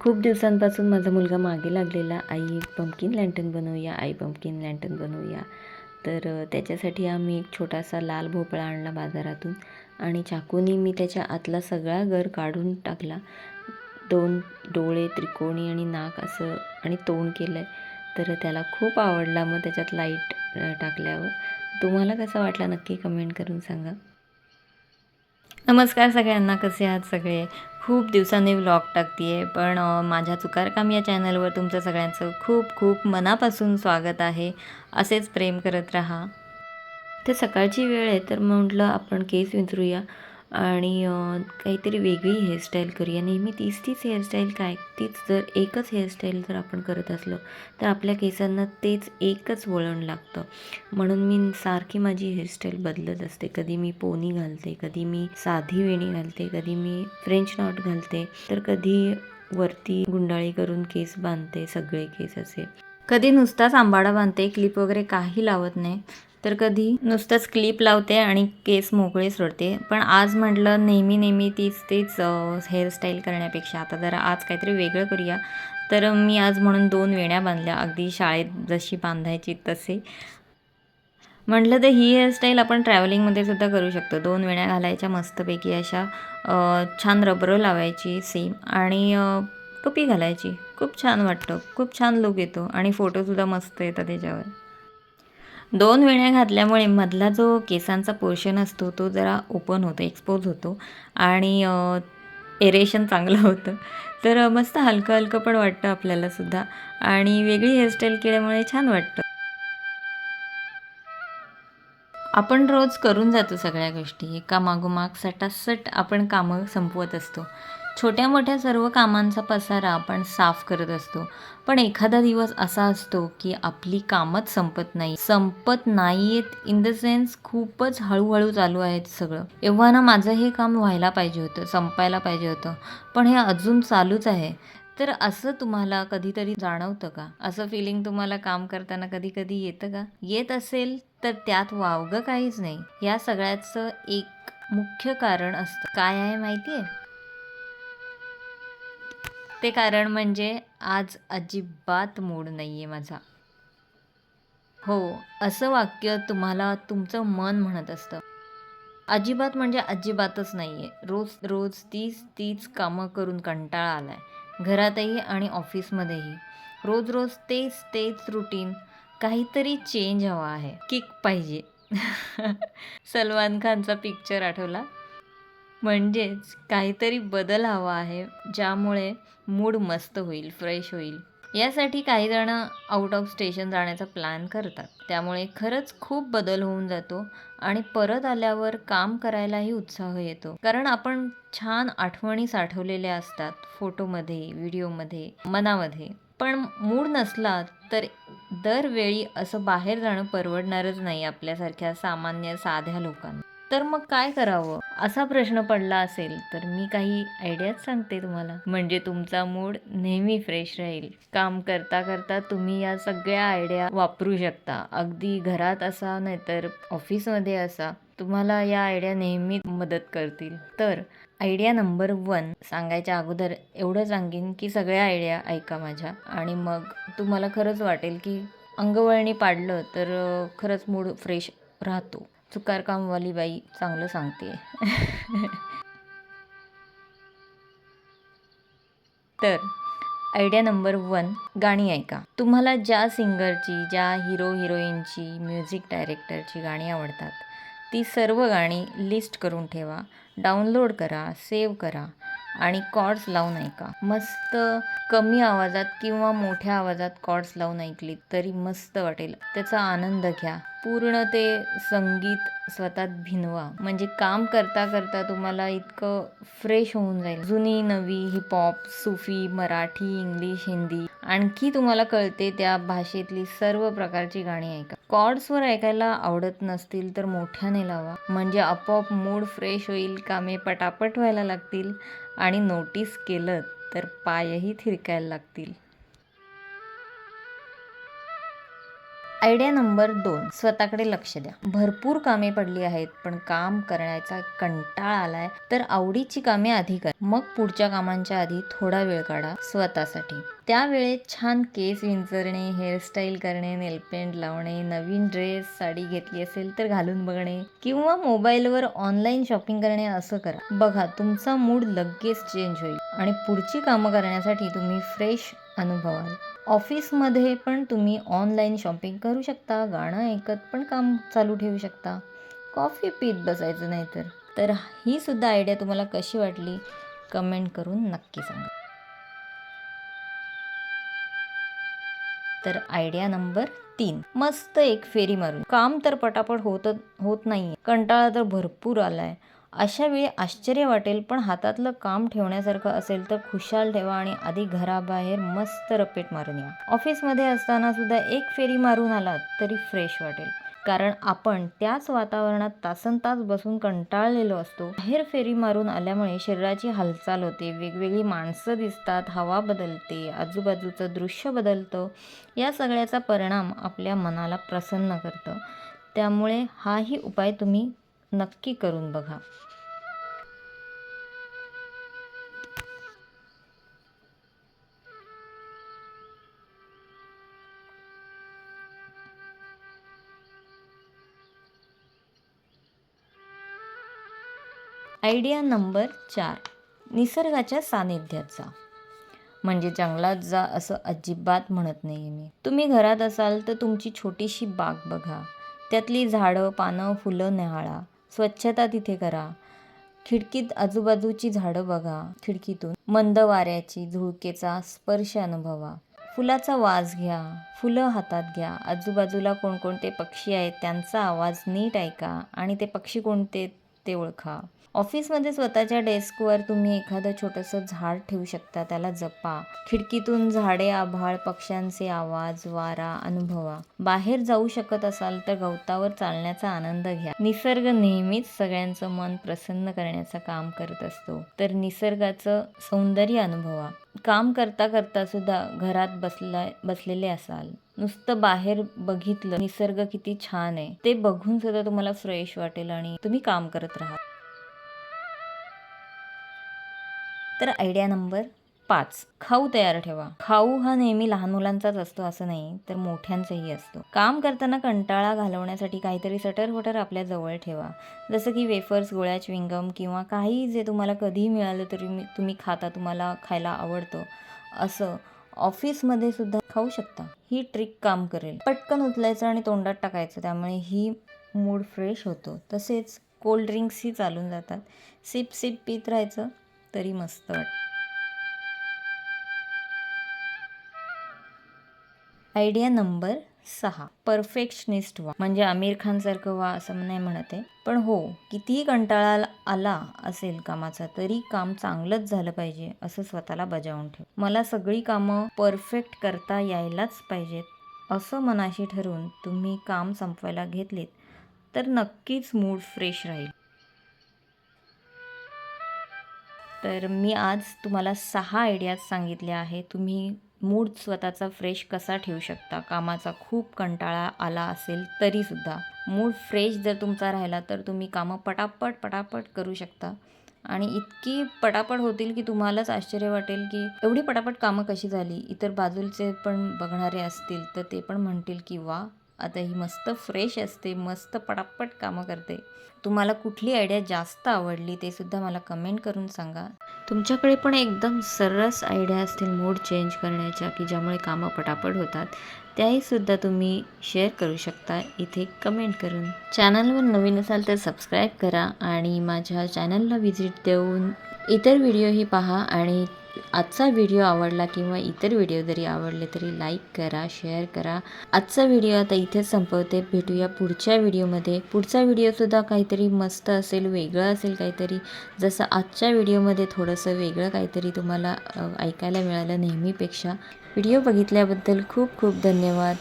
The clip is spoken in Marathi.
खूप दिवसांपासून माझा मुलगा मागे लागलेला. आई एक पंपकिन लँटन बनवूया आई पंपकिन लँटन बनवूया. तर त्याच्यासाठी आम्ही एक छोटासा लाल भोपळा आणला बाजारातून आणि चाकूनी मी त्याच्या आतला सगळा गर काढून टाकला. दोन डोळे त्रिकोणी आणि नाक असं आणि तोंड केलं आहे तर त्याला खूप आवडला मग त्याच्यात लाइट टाकल्यावर. तुम्हाला कसा वाटला नक्की कमेंट करून सांगा. नमस्कार सगळ्यांना कसे आहात सगळे? खूप दिवसांनी व्लॉग टाकते आहे पण माझ्या चुकारकाम या चॅनलवर तुमचं सगळ्यांचं खूप खूप मनापासून स्वागत आहे. असेच प्रेम करत राहा. ते सकाळची वेळ आहे तर म्हटलं आपण केस विंचरूया. आणि काहीतरी वेगळी हेअरस्टाईल करूया नेहमी तीच तीच हेअरस्टाईल काय तीच जर एकच हेअरस्टाईल जर आपण करत असलो तर आपल्या केसांना तेच एकच वळण लागतं. म्हणून मी सारखी माझी हेअरस्टाईल बदलत असते. कधी मी पोनी घालते कधी मी साधी वेणी घालते कधी मी फ्रेंच नॉट घालते तर कधी वरती गुंडाळी करून केस बांधते सगळे केस असे. कधी नुसताच आंबाडा बांधते क्लिप वगैरे काही लावत नाही. तर कधी नुसतंच क्लिप लावते आणि केस मोकळे सोडते. पण आज म्हटलं नेहमी नेहमी तीच तीच हेअरस्टाईल करण्यापेक्षा. आता जरा आज काहीतरी वेगळं करूया. तर मी आज म्हणून दोन वेण्या बांधल्या. अगदी शाळेत जशी बांधायची तसे. म्हटलं तर ही हेअरस्टाईल आपण ट्रॅव्हलिंगमध्ये सुद्धा करू शकतो. दोन वेण्या घालायच्या मस्तपैकी अशा छान रबरं लावायची सेम आणि टोपी घालायची. खूप छान वाटतं. खूप छान लुक येतो. आणि फोटोसुद्धा मस्त येतात त्याच्यावर दोन वेण्या घातल्यामुळे मधला जो केसांचा पोर्शन असतो तो जरा ओपन होतो एक्सपोज होतो आणि एरेशन चांगलं होतं. तर मस्त हलकं हलकं पण वाटतं आपल्याला सुद्धा आणि वेगळी हेअरस्टाईल केल्यामुळे छान वाटतं. आपण रोज करून जातो सगळ्या गोष्टी. एका मागोमाग सटासट आपण कामं संपवत असतो. छोट्या मोठ्या सर्व कामांचा पसारा आपण साफ करत असतो. पण एखादा दिवस असा असतो की आपली कामच संपत नाही. संपत नाहीयेत इन द सेन्स खूपच हळूहळू चालू आहेत सगळं. एव्हा ना माझं हे काम व्हायला पाहिजे होतं संपायला पाहिजे होतं. पण हे अजून चालूच आहे. तर असं तुम्हाला कधीतरी जाणवतं का? असं फिलिंग तुम्हाला काम करताना कधी कधी येतं का? येत असेल तर त्यात वावगं काहीच नाही. या सगळ्याचं एक मुख्य कारण असतं. काय आहे माहिती आहे ते कारण म्हणजे आज अजिबात मूड नाही आहे माझा. हो असं वाक्य तुम्हाला तुमचं मन म्हणत असतं. अजिबात म्हणजे अजिबातच नाही आहे रोज रोज तीच तीच कामं करून कंटाळा आला आहे घरातही आणि ऑफिसमध्येही. रोज रोज तेच तेच रुटीन काहीतरी चेंज हवा आहे. किक पाहिजे. सलमान खानचा पिक्चर आठवला? म्हणजेच काहीतरी बदल हवा आहे ज्यामुळे मूड मस्त होईल फ्रेश होईल. यासाठी काही जण आउट ऑफ स्टेशन जाण्याचा प्लॅन करतात. त्यामुळे खरंच खूप बदल होऊन जातो आणि परत आल्यावर काम करायलाही उत्साह येतो. कारण आपण छान आठवणी साठवलेल्या असतात फोटोमध्ये व्हिडिओमध्ये मनामध्ये. पण मूड नसला तर दरवेळी असं बाहेर जाणं परवडणारच नाही आपल्यासारख्या सामान्य साध्या लोकांना. तर मग काय करावं? असा प्रश्न पडला असेल तर मी काही आयडियाच सांगते तुम्हाला. म्हणजे तुमचा मूड नेहमी फ्रेश राहील. काम करता करता तुम्ही या सगळ्या आयडिया वापरू शकता. अगदी घरात असा नाहीतर ऑफिसमध्ये असा तुम्हाला या आयडिया नेहमी मदत करतील. तर आयडिया नंबर वन सांगायच्या अगोदर एवढं सांगेन की सगळ्या आयडिया ऐका माझ्या. आणि मग तुम्हाला खरंच वाटेल की अंगवळणी पाडलं तर खरंच मूड फ्रेश राहतो. चुकार कामवाली बाई चांगलं सांगते तर आयडिया नंबर वन गाणी ऐका. तुम्हाला ज्या सिंगरची ज्या हिरो हिरोईनची म्युझिक डायरेक्टरची गाणी आवडतात ती सर्व गाणी लिस्ट करून ठेवा डाउनलोड करा सेव्ह करा आणि कॉर्ड्स लावून ऐका. मस्त कमी आवाजात किंवा मोठ्या आवाजात कॉर्ड्स लावून ऐकली तरी मस्त वाटेल. त्याचा आनंद घ्या. पूर्ण ते संगीत स्वतःत भिनवा. म्हणजे काम करता करता तुम्हाला इतकं फ्रेश होऊन जाईल. जुनी नवी हिपहॉप सुफी मराठी इंग्लिश हिंदी आणखी तुम्हाला कळते त्या भाषेतली सर्व प्रकारची गाणी ऐका. कॉर्ड्सवर ऐकायला आवडत नसतील तर मोठ्याने लावा. म्हणजे आपोआप मूड फ्रेश होईल कामे पटापट व्हायला लागतील आणि नोटीस केलं तर पायही थिरकायला लागतील. आयडिया नंबर दोन स्वतःकडे लक्ष द्या. भरपूर कामे पडली आहेत पण काम करण्याचा कंटाळा आलाय तर आवडीची कामे आधी करा मग पुढच्या कामांच्या आधी थोडा वेळ काढा स्वतःसाठी. त्यावेळेत छान केस विंचरणे हेअरस्टाईल करणे नेलपेंट लावणे नवीन ड्रेस साडी घेतली असेल तर घालून बघणे किंवा मोबाईलवर ऑनलाईन शॉपिंग करणे असं करा. बघा तुमचा मूड लगेच चेंज होईल. आणि पुढची कामं करण्यासाठी तुम्ही फ्रेश अनुभवाल. ऑफिसमध्ये पण तुम्ही ऑनलाईन शॉपिंग करू शकता गाणं ऐकत पण काम चालू ठेवू शकता. कॉफी पीत बसायचं नाही तर. तर ही सुद्धा आयडिया तुम्हाला कशी वाटली कमेंट करून नक्की सांगा. तर आयडिया नंबर तीन. मस्त एक फेरी मारून. काम तर पटापट होत होत नाहीये. कंटाळा तर भरपूर आलाय. अशा वेळी आश्चर्य वाटेल पण हातातलं काम ठेवण्यासारखं असेल तर खुशाल ठेवा आणि आधी घराबाहेर मस्त रपेट मारून या. ऑफिसमध्ये असताना सुद्धा एक फेरी मारून आलात तरी फ्रेश वाटेल. कारण आपण त्याच वातावरणात तासन तास बसून कंटाळलेलो असतो. बाहेर फेरी मारून आल्यामुळे शरीराची हालचाल होते वेगवेगळी माणसं दिसतात हवा बदलते आजूबाजूचं दृश्य बदलतं. या सगळ्याचा परिणाम आपल्या मनाला प्रसन्न करतं. त्यामुळे हाही उपाय तुम्ही नक्की करून बघा. आयडिया नंबर चार निसर्गाच्या सानिध्यात जा म्हणजे जंगलात जा असं अजिबात म्हणत नाही मी. तुम्ही घरात असाल तर तुमची छोटीशी बाग बघा. त्यातली झाडं पानं फुलं न्याहाळा स्वच्छता तिथे करा. खिडकीत आजूबाजूची झाडं बघा. खिडकीतून मंद वाऱ्याची झुळकेचा स्पर्श अनुभवा. फुलाचा वास घ्या. फुलं हातात घ्या. आजूबाजूला कोणकोणते पक्षी आहेत त्यांचा आवाज नीट ऐका आणि ते पक्षी कोणते ते ओळखा. ऑफिसमध्ये स्वतःच्या डेस्कवर तुम्ही एखादं छोटंसं झाड ठेवू शकता त्याला जपा. खिडकीतून झाडे आभाळ पक्ष्यांचे आवाज वारा अनुभवा. बाहेर जाऊ शकत असाल तर गवतावर चालण्याचा आनंद घ्या. निसर्ग नेहमीच सगळ्यांचं मन प्रसन्न करण्याचं काम करत असतो. तर निसर्गाचं सौंदर्य अनुभवा. काम करता करता सुद्धा घरात बसला बसलेले असाल. नुसतं बाहेर बघितलं निसर्ग किती छान आहे. ते बघून सुद्धा तुम्हाला फ्रेश वाटेल आणि तुम्ही काम करत राहा तर आयडिया नंबर पाच. खाऊ तयार ठेवा. खाऊ हा नेहमी लहान मुलांचाच असतो असं नाही तर मोठ्यांचाही असतो. काम करताना कंटाळा घालवण्यासाठी काहीतरी सटर वटर आपल्या जवळ ठेवा. जसं की वेफर्स गोळ्या चिंगम किंवा काही जे तुम्हाला कधीही मिळालं तरी तुम्ही खाता तुम्हाला खायला आवडतं असं ऑफिसमध्ये सुद्धा खाऊ शकता. ही ट्रिक काम करेल. पटकन उचलायचं आणि तोंडात टाकायचं त्यामुळे ही मूड फ्रेश होतो. तसेच कोल्ड ड्रिंक्सही चालून जातात. सिप सिप पीत राहायचं. तरी मस्त वाटतं. आयडिया नंबर सहा. परफेक्शनिस्ट व्हा म्हणजे आमिर खान सारखं व्हा असं नाही म्हणत आहे. पण हो कितीही कंटाळा आला असेल कामाचा तरी काम चांगलंच झालं पाहिजे असं स्वतःला बजावून ठेव. मला सगळी कामं परफेक्ट करता यायलाच पाहिजेत असं मनाशी ठरवून तुम्ही काम संपवायला घेतलीत तर नक्कीच मूड फ्रेश राहील. तर मी आज तुम्हाला सहा आयडियाज सांगितल्या आहे तुम्ही मूड स्वतःचा फ्रेश कसा ठेवू शकता? कामाचा खूप कंटाळा आला असेल तरीसुद्धा. मूड फ्रेश जर तुमचा राहिला तर तुम्ही कामं पटापट पटापट करू शकता. आणि इतकी पटापट होतील की तुम्हालाच आश्चर्य वाटेल की एवढी पटापट कामं कशी झाली? इतर बाजूचे पण बघणारे असतील तर ते पण म्हणतील की वा आता ही मस्त फ्रेश असते मस्त पटापट कामं करते. तुम्हाला कुठली आयडिया जास्त आवडली ते सुद्धा मला कमेंट करून सांगा. तुमच्याकडे पण एकदम सरस आयडिया असतील मूड चेंज करण्याच्या की ज्यामुळे कामं पटापट होतात त्याही सुद्धा तुम्ही शेअर करू शकता इथे कमेंट करून. चॅनलवर नवीन असाल तर सबस्क्राईब करा आणि माझ्या चॅनलला व्हिजिट देऊन इतर व्हिडिओही पहा आणि आजचा व्हिडिओ आवडला किंवा इतर व्हिडिओ जरी आवडले तरी लाईक करा शेअर करा. आजचा व्हिडिओ आता इथेच संपवते. भेटूया पुढच्या व्हिडिओमध्ये पुढचा व्हिडिओसुद्धा काहीतरी मस्त असेल वेगळं असेल काहीतरी. जसं आजच्या व्हिडिओमध्ये थोडंसं वेगळं काहीतरी तुम्हाला ऐकायला मिळालं नेहमीपेक्षा. व्हिडिओ बघितल्याबद्दल खूप खूप धन्यवाद.